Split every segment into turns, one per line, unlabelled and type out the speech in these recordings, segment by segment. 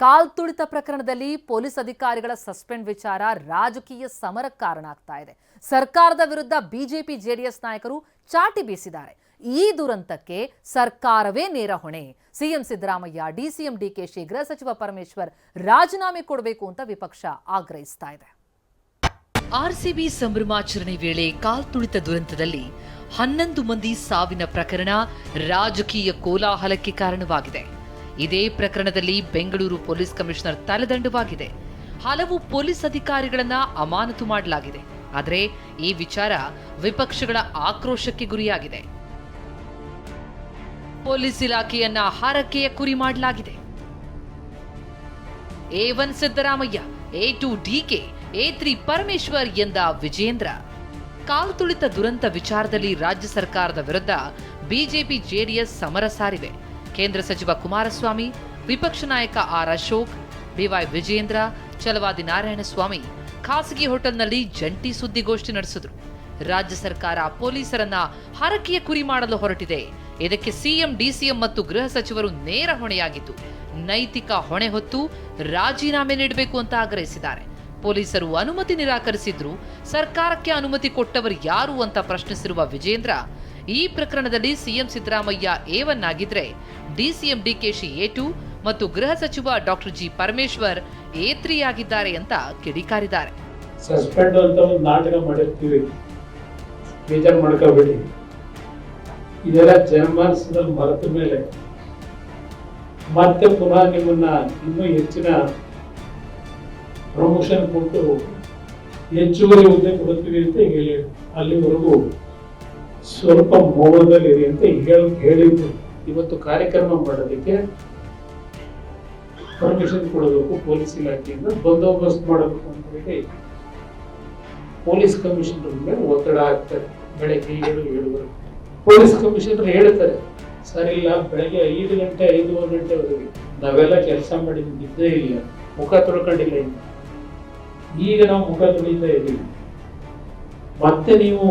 ಕಾಲ್ ಪ್ರಕರಣದಲ್ಲಿ ಪೊಲೀಸ್ ಅಧಿಕಾರಿಗಳ ಸಸ್ಪೆಂಡ್ ವಿಚಾರ ರಾಜಕೀಯ ಸಮರಕ್ಕೆ ಕಾರಣ ಆಗ್ತಾ ಇದೆ. ಸರ್ಕಾರದ ವಿರುದ್ಧ ಬಿಜೆಪಿ ಜೆಡಿಎಸ್ ನಾಯಕರು ಚಾಟಿ ಬೀಸಿದ್ದಾರೆ. ಈ ದುರಂತಕ್ಕೆ ಸರ್ಕಾರವೇ ನೇರ ಹೊಣೆ. ಸಿಎಂ ಸಿದ್ದರಾಮಯ್ಯ, ಡಿಸಿಎಂ ಡಿಕೆಶಿ ಗೃಹ ಸಚಿವ ಪರಮೇಶ್ವರ್ ರಾಜೀನಾಮೆ ಕೊಡಬೇಕು ಅಂತ ವಿಪಕ್ಷ ಆಗ್ರಹಿಸ್ತಾ ಇದೆ.
ಆರ್ಸಿಬಿ ಸಂಭ್ರಮಾಚರಣೆ ವೇಳೆ ಕಾಲ್ತುಳಿತ ದುರಂತದಲ್ಲಿ ಹನ್ನೊಂದು ಮಂದಿ ಸಾವಿನ ಪ್ರಕರಣ ರಾಜಕೀಯ ಕೋಲಾಹಲಕ್ಕೆ ಕಾರಣವಾಗಿದೆ. ಇದೇ ಪ್ರಕರಣದಲ್ಲಿ ಬೆಂಗಳೂರು ಪೊಲೀಸ್ ಕಮಿಷನರ್ ತಲೆದಂಡವಾಗಿದೆ. ಹಲವು ಪೊಲೀಸ್ ಅಧಿಕಾರಿಗಳನ್ನ ಅಮಾನತು ಮಾಡಲಾಗಿದೆ. ಆದರೆ ಈ ವಿಚಾರ ವಿಪಕ್ಷಗಳ ಆಕ್ರೋಶಕ್ಕೆ ಗುರಿಯಾಗಿದೆ. ಪೊಲೀಸ್ ಇಲಾಖೆಯನ್ನ ಹಾರಕೆಯ ಕುರಿ ಮಾಡಲಾಗಿದೆ. A one Siddaramaiah, A two DK, A three Parameshwar ಎಂದ ವಿಜೇಂದ್ರ. ಕಾಲು ತುಳಿತ ದುರಂತ ವಿಚಾರದಲ್ಲಿ ರಾಜ್ಯ ಸರ್ಕಾರದ ವಿರುದ್ಧ ಬಿಜೆಪಿ ಜೆಡಿಎಸ್ ಸಮರ ಸಾರಿವೆ. ಕೇಂದ್ರ ಸಚಿವ ಕುಮಾರಸ್ವಾಮಿ, ವಿಪಕ್ಷ ನಾಯಕ ಆರ್ ಅಶೋಕ್ ಬಿವೈ ವಿಜೇಂದ್ರ ಚಲವಾದಿ ನಾರಾಯಣಸ್ವಾಮಿ ಖಾಸಗಿ ಹೋಟೆಲ್ನಲ್ಲಿ ಜಂಟಿ ಸುದ್ದಿಗೋಷ್ಠಿ ನಡೆಸಿದ್ರು. ರಾಜ್ಯ ಸರ್ಕಾರ ಪೊಲೀಸರನ್ನ ಹರಕೆಯ ಕುರಿ ಮಾಡಲು ಹೊರಟಿದೆ. ಇದಕ್ಕೆ ಸಿಎಂ, ಡಿಸಿಎಂ ಮತ್ತು ಗೃಹ ಸಚಿವರು ನೇರ ಹೊಣೆಯಾಗಿದ್ದು, ನೈತಿಕ ಹೊಣೆ ಹೊತ್ತು ರಾಜೀನಾಮೆ ನೀಡಬೇಕು ಅಂತ ಆಗ್ರಹಿಸಿದ್ದಾರೆ. ಪೊಲೀಸರು ಅನುಮತಿ ನಿರಾಕರಿಸಿದ್ರು. ಸರ್ಕಾರಕ್ಕೆ ಅನುಮತಿ ಕೊಟ್ಟವರು ಯಾರು ಅಂತ ಪ್ರಶ್ನಿಸಿರುವ ವಿಜೇಂದ್ರ ಈ ಪ್ರಕರಣದಲ್ಲಿ ಸಿಎಂ ಸಿದ್ದರಾಮಯ್ಯ ಆಗಿದ್ರೆ ಡಿಸಿಎಂ ಡಿಕೆಶಿ ಎ ಟು ಮತ್ತು ಗೃಹ ಸಚಿವ doctor G Parameshwar A three ಆಗಿದ್ದಾರೆ ಅಂತ ಕಿಡಿಕಾರಿದ್ದಾರೆ.
ಸಸ್ಪೆಂಡ್ ಅಂತ ಒಂದು ನಾಟಕ ಮಾಡಿರ್ತೀವಿ. ಬೇಜಾರು ಮಾಡ್ಕೋಬೇಡಿ. ಇದೆಲ್ಲ ಜನಮಾನಸದಲ್ಲಿ ಮರೆತ ಮೇಲೆ. ಮತ್ತೆ ಪುನಃ ನಿಮ್ಮನ್ನ ಇನ್ನೂ ಹೆಚ್ಚಿನ ಪ್ರಮೋಷನ್ ಕೊಟ್ಟು ಹೆಚ್ಚುವರಿ ಹುದ್ದೆ ಕೊಡುತ್ತೀವಿ ಅಂತ ಹೇಳಿ ಅಲ್ಲಿವರೆಗೂ ಸ್ವಲ್ಪ ಮೌನದಲ್ಲಿರಿ ಅಂತ ಹೇಳಿ ಹೇಳಿದ್ದು ಇವತ್ತು ಕಾರ್ಯಕ್ರಮ ಮಾಡೋದಕ್ಕೆ ಪರ್ಮಿಷನ್ ಕೊಡಬೇಕು ಪೊಲೀಸ್ ಇಲಾಖೆಯಿಂದ, ಬಂದೋಬಸ್ತ್ ಮಾಡಬೇಕು ಅಂತ ಹೇಳಿ ಪೊಲೀಸ್ ಕಮಿಷನರ್ ಮೇಲೆ ಒತ್ತಡ ಆಗ್ತಾರೆ ಬೆಳಗ್ಗೆ ಏಳು ಏಳುವರೆಗೆ ಪೊಲೀಸ್ ಕಮಿಷನರ್ ಹೇಳ್ತಾರೆ, ಸರಿ ಬೆಳಗ್ಗೆ ಐದು ಗಂಟೆ, ಐದೂವರೆ ಗಂಟೆವರೆಗೆ ನಾವೆಲ್ಲ ಕೆಲಸ ಮಾಡಿದ್ದು ನಿದ್ದೆ ಇಲ್ಲ, ಮುಖ ತೊಳ್ಕೊಂಡಿಲ್ಲ ಈಗ ನಾವು ಮುಖ ತೊಳಿತಾ ಇದ್ದೀವಿ. ಮತ್ತೆ ನೀವು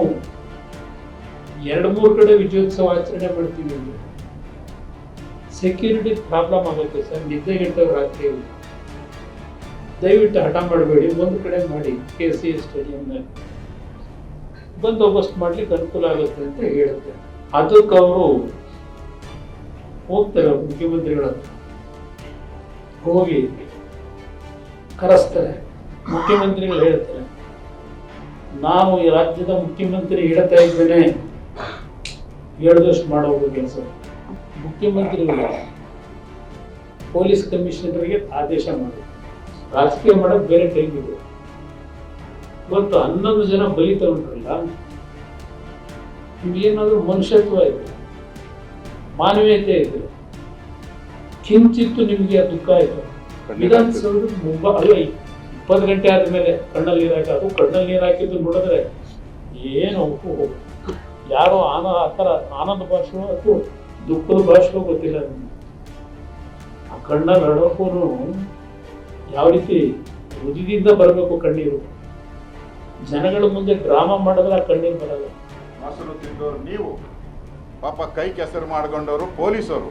ಎರಡು ಮೂರು ಕಡೆ ವಿಜಯೋತ್ಸವ ಆಚರಣೆ ಮಾಡ್ತೀವಿ ಸೆಕ್ಯೂರಿಟಿ ಪ್ರಾಬ್ಲಮ್ ಆಗುತ್ತೆ ಸರ್. ನಿದ್ದೆಗೆಟ್ಟವ್ರು ರಾತ್ರಿ ದಯವಿಟ್ಟು ಹಠ ಮಾಡಬೇಡಿ. ಒಂದು ಕಡೆ ಮಾಡಿ ಕೆ ಸಿ ಎಸ್ ಸ್ಟೇಡಿಯಂನಲ್ಲಿ ಬಂದೋಬಸ್ತ್ ಮಾಡ್ಲಿಕ್ಕೆ ಅನುಕೂಲ ಆಗುತ್ತೆ ಅಂತ ಹೇಳುತ್ತೆ. ಅದಕ್ಕೆ ಅವರು ಹೋಗ್ತಾರೆ ಮುಖ್ಯಮಂತ್ರಿಗಳ. ಹೋಗಿ ಕರೆಸ್ತಾರೆ. ಮುಖ್ಯಮಂತ್ರಿಗಳು ಹೇಳ್ತಾರೆ, ನಾನು ಈ ರಾಜ್ಯದ ಮುಖ್ಯಮಂತ್ರಿ ಹೇಳ್ತಾ ಇದ್ದೇನೆ. ಹೇಳ್ದಷ್ಟು ಮಾಡೋದು ಕೆಲಸ. ಮುಖ್ಯಮಂತ್ರಿಗಳು ಪೊಲೀಸ್ ಕಮಿಷನರ್ಗೆ ಆದೇಶ ಮಾಡಿ ರಾಜಕೀಯ ಮಾಡೋದು ಬೇರೆ ಟೈಮ್ ಇದೆ. ಇವತ್ತು ಹನ್ನೊಂದು ಜನ ಬಲಿ ತಗೊಂಡ್ರಲ್ಲ ನಿಮ್ಗೇನಾದ್ರೂ ಮನುಷ್ಯತ್ವ ಇದೆ ಮಾನವೀಯತೆ ಇದೆ ಕಿಂಚಿತ್ತು ನಿಮ್ಗೆ ದುಃಖ ಆಯ್ತು ವಿಧಾನಸೌಧದ ಮುಂಬ ಅಲ್ಲ ಇಪ್ಪತ್ತು ಗಂಟೆ ಆದಮೇಲೆ ಕಣ್ಣಲ್ಲಿ ನೀರು ಹಾಕಿ ಅದು ಕಣ್ಣಲ್ಲಿ ನೀರು ಹಾಕಿದ್ದು ನೋಡಿದ್ರೆ ಏನು ಓ, ಯಾರೋ ಆನ ಆ ಥರ ಆನಂದ ಭಾಷೆಯೋ ಅಥವಾ ದುಃಖದ ಭಾಷೆಯೋ ಗೊತ್ತಿಲ್ಲ ನಿಮಗೆ. ಆ ಕಣ್ಣಲ್ಲಿ ಅಡೋಕ್ಕೂ ಯಾವ ರೀತಿ ಹೃದಯದಿಂದ ಬರಬೇಕು ಕಣ್ಣೀರು? ಜನಗಳ ಮುಂದೆ ಡ್ರಾಮಾ ಮಾಡಿದ್ರೆ ಆ ಕಣ್ಣೀರು ಬರಲ್ಲ.
ಮೊಸರು ತಿಂದವರು ನೀವು. ಪಾಪ ಕೈ ಕೆಸರು ಮಾಡ್ಕೊಂಡವರು ಪೊಲೀಸರು.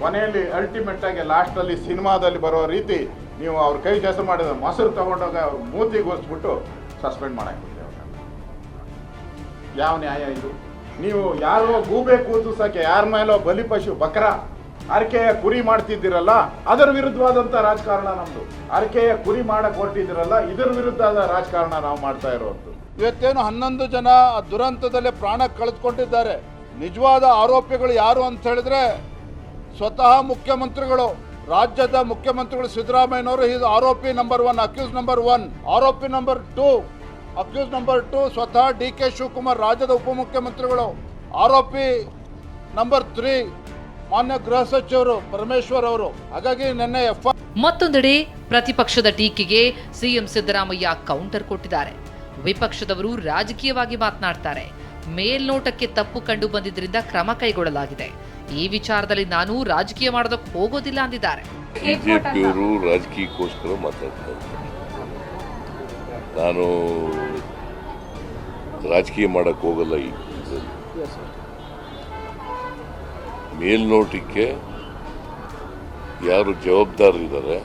ಕೊನೆಯಲ್ಲಿ ಅಲ್ಟಿಮೇಟ್ ಆಗಿ ಲಾಸ್ಟ್ ಅಲ್ಲಿ ಸಿನಿಮಾದಲ್ಲಿ ಬರೋ ರೀತಿ ನೀವು ಅವ್ರ ಕೈ ಕೆಸರು ಮಾಡಿದ ಮೊಸರು ತಗೊಂಡೋಗ ಮೂತಿಗೆ ಒರೆಸ್ಬಿಟ್ಟು ಸಸ್ಪೆಂಡ್ ಅವ್ರನ್ನ ಯಾವ ನ್ಯಾಯ ಇದು? ನೀವು ಯಾರೋ ಗೂಬೆ ಸಾಕೆ ಯಾರ ಮೇಲೋ ಬಲಿಪಶು ಬಕ್ರ ಅರ್ಕೆಯ ಕುರಿ ಮಾಡ್ತಿದ್ದೀರಲ್ಲ, ಅದರ ವಿರುದ್ಧವಾದಂಥ ರಾಜಕಾರಣ ನಮ್ದು. ಅರ್ಕೆಯ ಕುರಿ ಮಾಡಕ್ಕೆ ಹೊರಟಿದ್ದೀರಲ್ಲ ಇದರ ವಿರುದ್ಧದ ರಾಜಕಾರಣ ನಾವು ಮಾಡ್ತಾ ಇರೋದು.
ಇವತ್ತೇನು ಹನ್ನೊಂದು ಜನ ದುರಂತದಲ್ಲಿ ಪ್ರಾಣ ಕಳೆದುಕೊಂಡಿದ್ದಾರೆ. ನಿಜವಾದ ಆರೋಪಿಗಳು ಯಾರು ಅಂತ ಹೇಳಿದ್ರೆ ಸ್ವತಃ ಮುಖ್ಯಮಂತ್ರಿಗಳು, ರಾಜ್ಯದ ಮುಖ್ಯಮಂತ್ರಿಗಳು ಸಿದ್ದರಾಮಯ್ಯನವರು. ಇದು ಆರೋಪಿ number one accused number one ಆರೋಪಿ number two accused number two ಸ್ವತಃ ಡಿ ಕೆ ಶಿವಕುಮಾರ್ ರಾಜ್ಯದ ಉಪಮುಖ್ಯಮಂತ್ರಿಗಳು. ಆರೋಪಿ ನಂಬರ್ ತ್ರೀ ಮಾನ್ಯ ಗೃಹ ಸಚಿವರು ಪರಮೇಶ್ವರ್ ಅವರು. ಹಾಗಾಗಿ ನಿನ್ನೆ ಎಫ್
ಮತ್ತೊಂದೆಡೆ ಪ್ರತಿಪಕ್ಷದ ಟೀಕೆಗೆ ಸಿಎಂ ಸಿದ್ದರಾಮಯ್ಯ ಕೌಂಟರ್ ಕೊಟ್ಟಿದ್ದಾರೆ. ವಿಪಕ್ಷದವರು ರಾಜಕೀಯವಾಗಿ ಮಾತನಾಡ್ತಾರೆ. ಮೇಲ್ನೋಟಕ್ಕೆ ತಪ್ಪು ಕಂಡು ಬಂದಿದ್ದರಿಂದ ಕ್ರಮ ಕೈಗೊಳ್ಳಲಾಗಿದೆ. ಈ ವಿಚಾರದಲ್ಲಿ ನಾನು ರಾಜಕೀಯ ಮಾಡೋದಕ್ಕೆ ಹೋಗೋದಿಲ್ಲ ಅಂದಿದ್ದಾರೆ.
ಬಿಜೆಪಿಯವರು ರಾಜಕೀಯಕ್ಕೋಸ್ಕರ ಮಾತಾಡ್ತಾ ಇದ್ದಾರೆ. ನಾನು ರಾಜಕೀಯ ಮಾಡಕ್ಕೆ ಹೋಗಲ್ಲ ಈ. ಮೇಲ್ನೋಟಕ್ಕೆ ಯಾರು ಜವಾಬ್ದಾರರಿದ್ದಾರೆ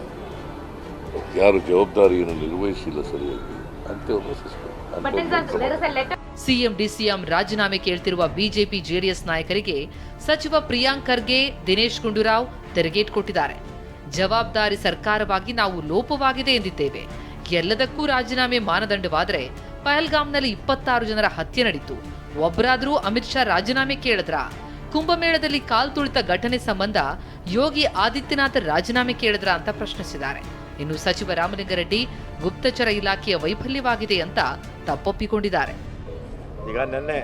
ಯಾರು ಜವಾಬ್ದಾರಿಯನ್ನು ನಿರ್ವಹಿಸಿಲ್ಲ ಸರಿಯಾಗಿ ಅಂತ ಸಸ್ಪೆಂಡ್
ಸಿಎಂ ಡಿಸಿಎಂ ರಾಜೀನಾಮೆ ಕೇಳ್ತಿರುವ ಬಿಜೆಪಿ ಜೆಡಿಎಸ್ ನಾಯಕರಿಗೆ ಸಚಿವ ಪ್ರಿಯಾಂಕ್ ಖರ್ಗೆ ದಿನೇಶ್ ಗುಂಡೂರಾವ್ ತೆರೆಗೇಟ್ ಕೊಟ್ಟಿದ್ದಾರೆ. ಜವಾಬ್ದಾರಿ ಸರ್ಕಾರವಾಗಿ ನಾವು ಲೋಪವಾಗಿದೆ ಎಂದಿದ್ದೇವೆ. ಎಲ್ಲದಕ್ಕೂ ರಾಜೀನಾಮೆ ಮಾನದಂಡವಾದರೆ ಪಹಲ್ಗಾಮ್ನಲ್ಲಿ ಇಪ್ಪತ್ತಾರು ಜನರ ಹತ್ಯೆ ನಡೀತು. ಒಬ್ಬರಾದರೂ ಅಮಿತ್ ಶಾ ರಾಜೀನಾಮೆ ಕೇಳಿದ್ರ? ಕುಂಭಮೇಳದಲ್ಲಿ ಕಾಲ್ ತುಳಿತ ಘಟನೆ ಸಂಬಂಧ ಯೋಗಿ ಆದಿತ್ಯನಾಥ್ ರಾಜೀನಾಮೆ ಕೇಳಿದ್ರ ಅಂತ ಪ್ರಶ್ನಿಸಿದ್ದಾರೆ. ಇನ್ನು ಸಚಿವ ರಾಮಲಿಂಗಾರೆಡ್ಡಿ ಗುಪ್ತಚರ ಇಲಾಖೆಯ ವೈಫಲ್ಯವಾಗಿದೆ ಅಂತ ತಪ್ಪೊಪ್ಪಿಕೊಂಡಿದ್ದಾರೆ.
ಈಗ ನೆನ್ನೆ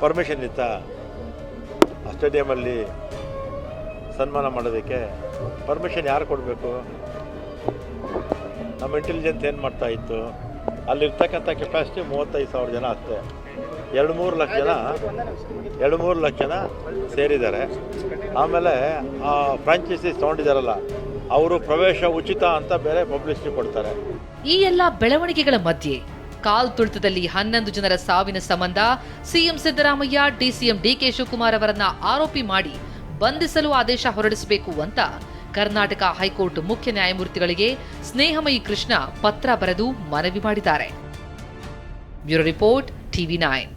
ಪರ್ಮಿಷನ್ ಇತ್ತ? ಸ್ಟೇಡಿಯಂ ಸ್ಟೇಡಿಯಮಲ್ಲಿ ಸನ್ಮಾನ ಮಾಡೋದಕ್ಕೆ ಪರ್ಮಿಷನ್ ಯಾರು ಕೊಡಬೇಕು? ನಮ್ಮ ಇಂಟೆಲಿಜೆನ್ಸ್ ಏನು ಮಾಡ್ತಾ ಇತ್ತು? ಅಲ್ಲಿರ್ತಕ್ಕಂಥ ಕೆಪಾಸಿಟಿ ಮೂವತ್ತೈದು ಸಾವಿರ ಜನ ಅಷ್ಟೇ. ಎರಡು ಮೂರು ಲಕ್ಷ ಜನ, ಎರಡು ಮೂರು ಲಕ್ಷ ಜನ ಸೇರಿದ್ದಾರೆ. ಆಮೇಲೆ ಆ ಫ್ರಾಂಚೈಸಿ ತೊಗೊಂಡಿದ್ದಾರಲ್ಲ, ಅವರು ಪ್ರವೇಶ ಉಚಿತ ಅಂತ ಬೇರೆ ಪಬ್ಲಿಸಿಟಿ ಕೊಡ್ತಾರೆ.
ಈ ಎಲ್ಲ ಬೆಳವಣಿಗೆಗಳ ಮಧ್ಯೆ ಕಾಲ್ ತುಳಿತದಲ್ಲಿ ಹನ್ನೊಂದು ಜನರ ಸಾವಿನ ಸಂಬಂಧ CM Siddaramaiah, DCM DK Shivakumar ಅವರನ್ನ ಆರೋಪಿ ಮಾಡಿ ಬಂಧಿಸಲು ಆದೇಶ ಹೊರಡಿಸಬೇಕು ಅಂತ ಕರ್ನಾಟಕ ಹೈಕೋರ್ಟ್ ಮುಖ್ಯ ನ್ಯಾಯಮೂರ್ತಿಗಳಿಗೆ ಸ್ನೇಹಮಯಿ ಕೃಷ್ಣ ಪತ್ರ ಬರೆದು ಮನವಿ ಮಾಡಿದ್ದಾರೆ. Bureau report TV nine.